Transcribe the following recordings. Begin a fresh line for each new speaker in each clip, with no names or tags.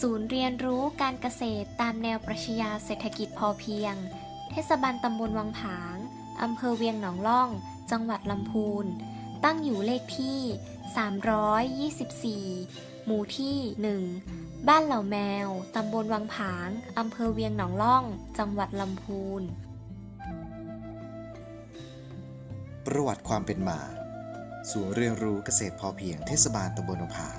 ศูนย์เรียนรู้การเกษตรตามแนวปรัชญาเศรษฐกิจพอเพียง เทศบาลตำบลวังผาง อำเภอเวียงหนองล่อง จังหวัดลำพูน ตั้งอยู่เลขที่ 324 หมู่ที่ 1 บ้านเหล่าแมว ตำบลวังผาง อำเภอเวียงหนองล่อง จังหวัดลำพูน
ประวัติความเป็นมา ศูนย์เรียนรู้เกษตรพอเพียงเทศบาลตำบลหนองผาง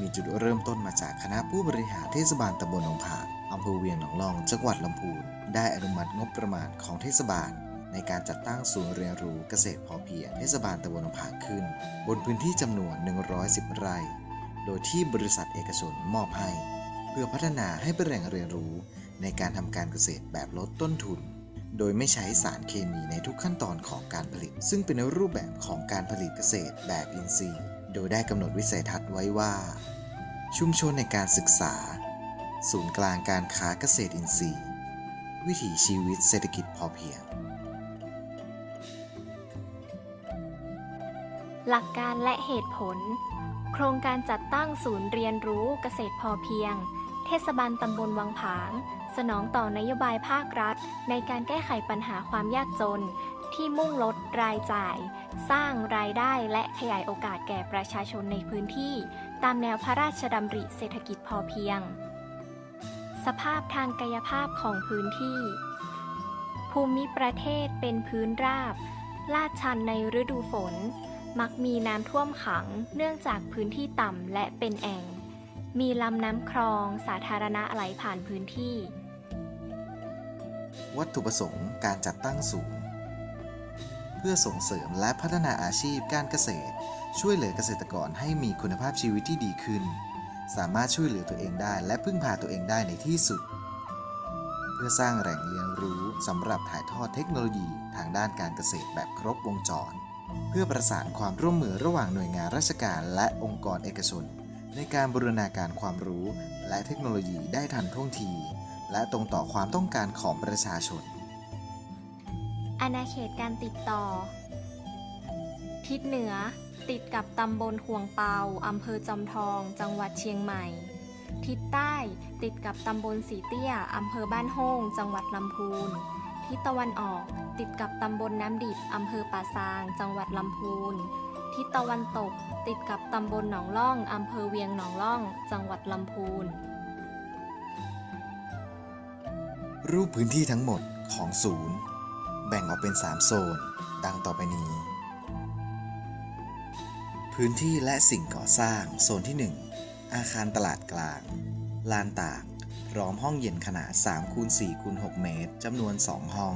มีจุดเริ่มต้นมาจากคณะผู้บริหารเทศบาลตำบลหนองผาอำเภอเวียงหนองลอง จังหวัดลำพูน ได้อนุมัติงบประมาณของเทศบาล ในการจัดตั้งศูนย์เรียนรู้เกษตรพอเพียงเทศบาลตำบลหนองผาขึ้น บนพื้นที่จำนวน 110 ไร่ โดยที่บริษัทเอกชนมอบให้ เพื่อพัฒนาให้เป็นแหล่งเรียนรู้ ในการทำการเกษตรแบบลดต้นทุน โดยไม่ใช้สารเคมีในทุกขั้นตอนของการผลิต ซึ่งเป็นรูปแบบของการผลิตเกษตรแบบอินทรีย์ โดยได้กำหนดวิสัยทัศน์ไว้ว่า ชุมชนในการศึกษา ศูนย์กลางการค้าเกษตรอินทรีย์ วิถีชีวิตเศรษฐกิจพอเพียง
หลักการและเหตุผล โครงการจัดตั้งศูนย์เรียนรู้เกษตรพอเพียง เทศบาลตำบลวังผาง สนองต่อนโยบายภาครัฐ ในการแก้ไขปัญหาความยากจน ที่มุ่งลดรายจ่าย สร้างรายได้และขยายโอกาสแก่ประชาชนในพื้นที่ ตามแนวพระราชดำริเศรษฐกิจพอเพียง สภาพทางกายภาพของพื้นที่ ภูมิประเทศเป็นพื้นราบ ลาดชันในฤดูฝน มักมีน้ำท่วมขังเนื่องจากพื้นที่ต่ำและเป็นแอ่ง มีลำน้ำคลองสาธารณะไหลผ่านพื้นที่
วัตถุประสงค์การจัดตั้งศูนย์ พื่อส่งเสริมและพัฒนาอาชีพการเกษตร ช่วยเหลือเกษตรกรให้มีคุณภาพชีวิตที่ดีขึ้น สามารถช่วยเหลือตัวเองได้และพึ่งพาตัวเองได้ในที่สุด เพื่อสร้างแหล่งเรียนรู้สำหรับถ่ายทอดเทคโนโลยีทางด้านการเกษตรแบบครบวงจร เพื่อประสานความร่วมมือระหว่างหน่วยงานราชการและองค์กรเอกชน ในการบูรณาการความรู้ และเทคโนโลยีได้ทันท่วงที และตรงต่อความต้องการของประชาชน
อาณาเขตการติดต่อ ทิศเหนือ ติดกับตำบลห่วงเปาอำเภอจอมทอง จังหวัดเชียงใหม่ ทิศใต้ติดกับตำบลสีเตี้ยอำเภอบ้านโฮงจังหวัดลำพูน ทิศตะวันออก ติดกับตำบลน้ำดิบอำเภอป่าซาง จังหวัดลำพูน ทิศตะวันตก ติดกับตำบลหนองล่องอำเภอเวียงหนองล่อง จังหวัดลำพูน
รูปพื้นที่ทั้งหมดของศูนย์ แบ่งออกเป็น 3 โซน ดังต่อไปนี้ พื้นที่และสิ่งก่อสร้าง โซนที่ 1 อาคารตลาดกลาง ลานตากพร้อมห้องเย็นขนาด3คูณ4คูณ6เมตรจำนวน 2 ห้อง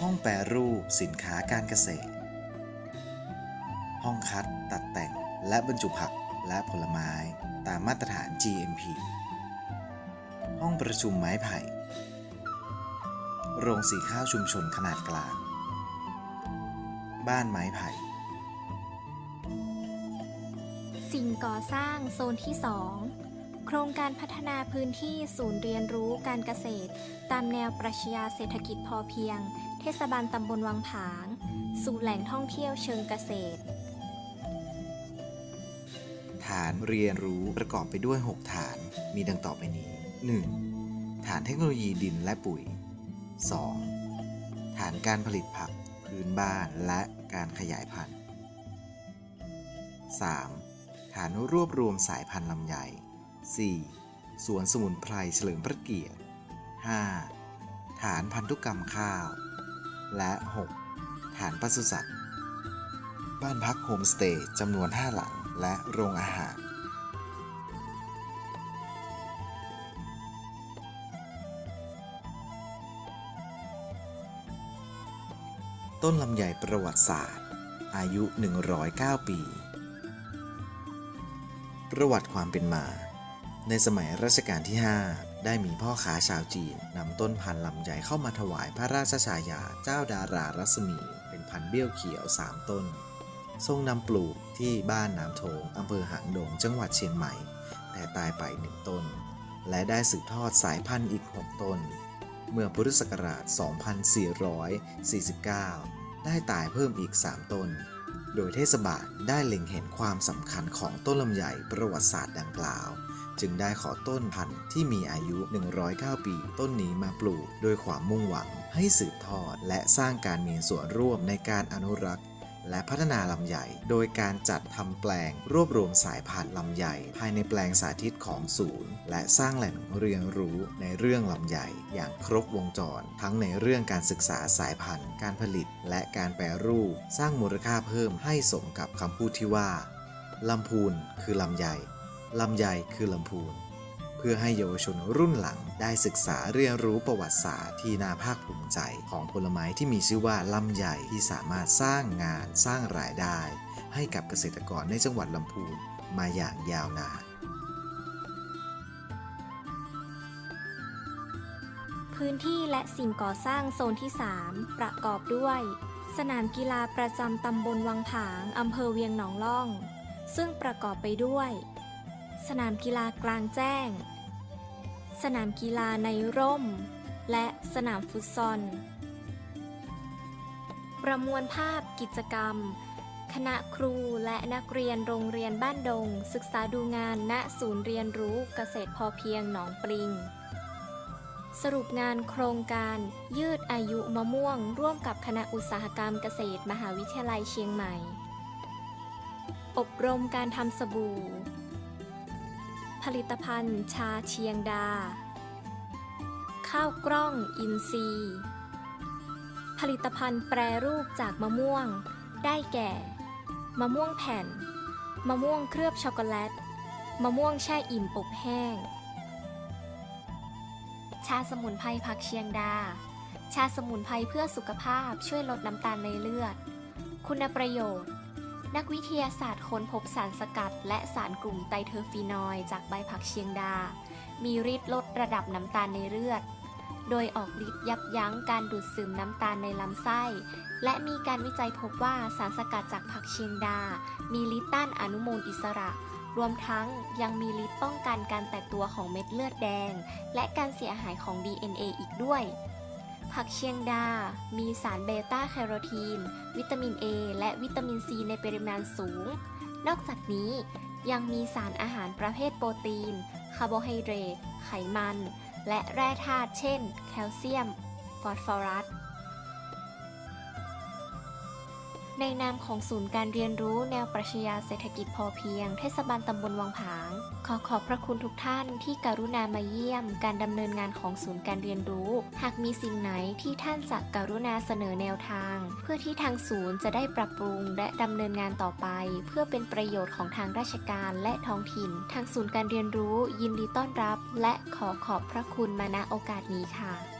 ห้องแปรรูปสินค้าการเกษตร ห้องคัด ตัดแต่ง และบรรจุผักและผลไม้ ตามมาตรฐาน GMP ห้องประชุมไม้ไผ่ โรงสีข้าวชุมชนขนาดกลาง บ้านไม้ไผ่
สิ่งก่อสร้างโซนที่ 2 โครงการพัฒนาพื้นที่ศูนย์เรียนรู้การเกษตร ตามแนวปรัชญาเศรษฐกิจพอเพียง เทศบาลตำบลวังผาง สู่แหล่งท่องเที่ยวเชิงเกษตร
ฐานเรียนรู้ประกอบไปด้วย 6 ฐานมีดังต่อไปนี้ 1. ฐานเทคโนโลยีดินและปุ๋ย 2. ฐานการผลิตผักพื้นบ้านและการขยายพันธุ์ 3. ฐานรวบรวมสายพันธุ์ลำไย 4. สวนสมุนไพรเฉลิมพระเกียรติ 5. ฐานพันธุกรรมข้าว และ 6. ฐานปศุสัตว์ บ้านพักโฮมสเตย์จำนวน 5 หลังและโรงอาหาร ต้นลำไยประวัติศาสตร์ อายุ 109 ปี ประวัติความเป็นมา ในสมัยรัชกาลที่ 5 ได้มีพ่อค้าชาวจีนนำต้นพันธุ์ลำไยเข้ามาถวายพระราชฉายาเจ้าดารารัศมี เป็นพันธุ์เบี้ยวเขียว 3 ต้น ทรงนำปลูกที่บ้านน้ำโถงอำเภอหางดงจังหวัดเชียงใหม่ แต่ตายไปหนึ่งต้น และได้สืบทอดสายพันธุ์อีก 6 ต้น เมื่อพุทธศักราช 2449 ได้ตายเพิ่มอีก 3 ต้น โดยเทศบาลได้เล็งเห็นความสำคัญของต้นลำไยประวัติศาสตร์ดังกล่าว จึงได้ขอต้นพันธุ์ที่มีอายุ 109 ปีต้นนี้มาปลูก โดยความมุ่งหวังให้สืบทอดและสร้างการมีส่วนร่วมในการอนุรักษ์ และพัฒนาลำไยโดยการจัดทำแปลงรวบรวมสายพันธุ์ลำไยภายในแปลงสาธิตของศูนย์ และสร้างแหล่งเรียนรู้ในเรื่องลำไยอย่างครบวงจร ทั้งในเรื่องการศึกษาสายพันธุ์ การผลิต และการแปรรูป สร้างมูลค่าเพิ่มให้สมกับคำพูดที่ว่าลำพูนคือลำไยลำไยคือลำพูน พื่อให้เยาวชนรุ่นหลัง ได้ศึกษาเรียนรู้ประวัติศาสตร์ที่น่าภาคภูมิใจ ของผลไม้ที่มีชื่อว่าลำไยที่สามารถสร้างงานสร้างรายได้ ให้กับเกษตรกรในจังหวัดลำพูนมาอย่างยาวนาน
พื้นที่และสิ่งก่อสร้างโซนที่ 3 ประกอบด้วย สนามกีฬาประจำตำบลวังผาง อำเภอเวียงหนองล่อง ซึ่งประกอบไปด้วย สนามกีฬากลางแจ้ง สนามกีฬาในร่ม และสนามฟุตซอล ประมวลภาพกิจกรรม คณะครูและนักเรียนโรงเรียนบ้านดง ศึกษาดูงานณศูนย์เรียนรู้เกษตรพอเพียงหนองปริง สรุปงานโครงการยืดอายุมะม่วง ร่วมกับคณะอุตสาหกรรมเกษตรมหาวิทยาลัยเชียงใหม่ อบรมการทำสบู่ ผลิตภัณฑ์ชาเชียงดา ข้าวกล้องอินทรีย์ ผลิตภัณฑ์แปรรูปจากมะม่วง ได้แก่ มะม่วงแผ่น มะม่วงเคลือบช็อกโกแลต มะม่วงแช่อิ่มอบแห้ง ชาสมุนไพรผักเชียงดา ชาสมุนไพรเพื่อสุขภาพช่วยลดน้ำตาลในเลือด คุณประโยชน์ นักวิทยาศาสตร์ค้นพบสารสกัด และสารกลุ่มไตรเทอร์ฟีนอยจากใบผักเชียงดา มีฤทธิ์ลดระดับน้ำตาลในเลือด โดยออกฤทธิ์ยับยั้งการดูดซึมน้ำตาลในลำไส้ และมีการวิจัยพบว่าสารสกัดจากผักเชียงดา มีฤทธิ์ต้านอนุมูลอิสระ รวมทั้งยังมีฤทธิ์ป้องกันการแตกตัวของเม็ดเลือดแดง และการเสียหายของ DNA อีกด้วย ผักเชียงดา มีสารเบต้าแคโรทีน วิตามิน A และวิตามินซีในปริมาณสูง นอกจากนี้ยังมีสารอาหารประเภทโปรตีน คาร์โบไฮเดรต ไขมัน และแร่ธาตุเช่น แคลเซียม ฟอสฟอรัส ในนามของศูนย์การเรียนรู้แนวปรัชญาเศรษฐกิจพอเพียง เทศบาลตำบลวังผาง ขอขอบพระคุณทุกท่านที่กรุณามาเยี่ยม การดำเนินงานของศูนย์การเรียนรู้ หากมีสิ่งไหนที่ท่านจะกรุณาเสนอแนวทาง เพื่อที่ทางศูนย์จะได้ปรับปรุงและดำเนินงานต่อไป เพื่อเป็นประโยชน์ของทางราชการและท้องถิ่น ทางศูนย์การเรียนรู้ยินดีต้อนรับ และขอขอบพระคุณมาณโอกาสนี้ค่ะ